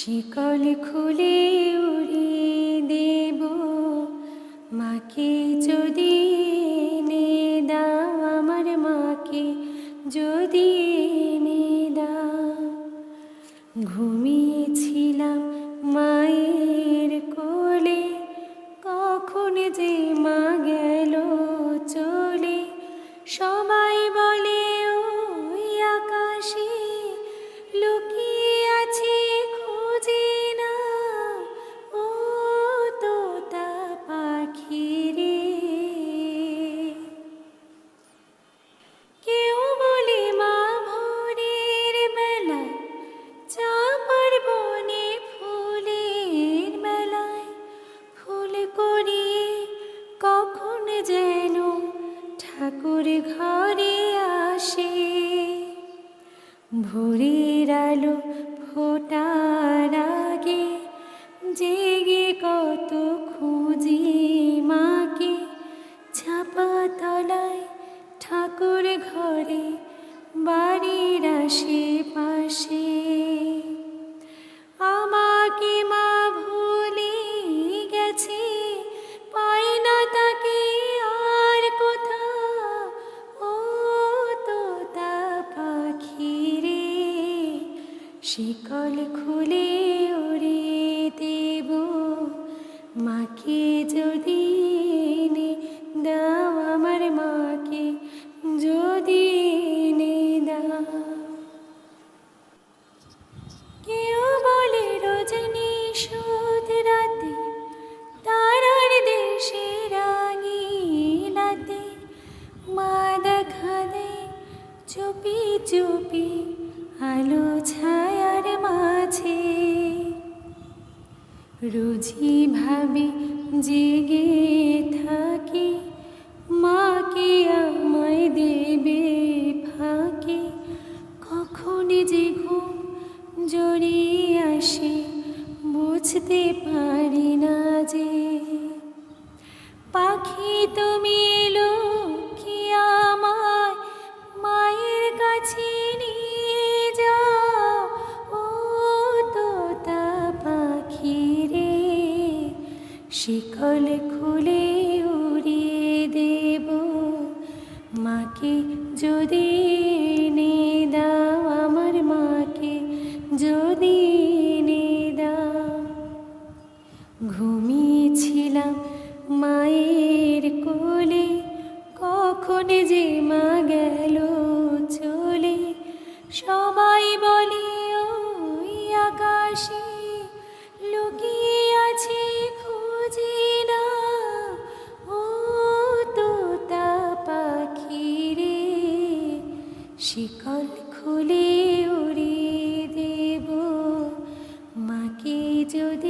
শিকল খুলে উড়িয়ে দেব। মাকে যদি নে দাও, আমার মাকে যদি নে দাও। ঘুমিয়েছিলাম মায়ের কোলে, কখন যে ঠাকুর ঘরে আসে ভোরের আলো ফোটার শিকল খুলে উড়ে দেব, মাকে যদি দাও আমার মাকে, যদি কেউ বলে রজনী রাতে দেশে রাঙিলাতে মা দেখা চুপি চুপি আলো ছায়ার মাঝে রুজি ভাবে জেগে থাকি। মা মাকে আমায় দেবে ফাঁকে। কখন যে ঘুম জড়িয়ে আসে বুঝতে পারি শিকল খুলে উড়িয়ে দেব। মাকে যদি এনে দাও, আমার মাকে যদি এনে দাও। ঘুমিয়েছিলাম মায়ের কোলে, কখন যে মা শিকল খুলে উড়িয়ে দেব। মাকে যদি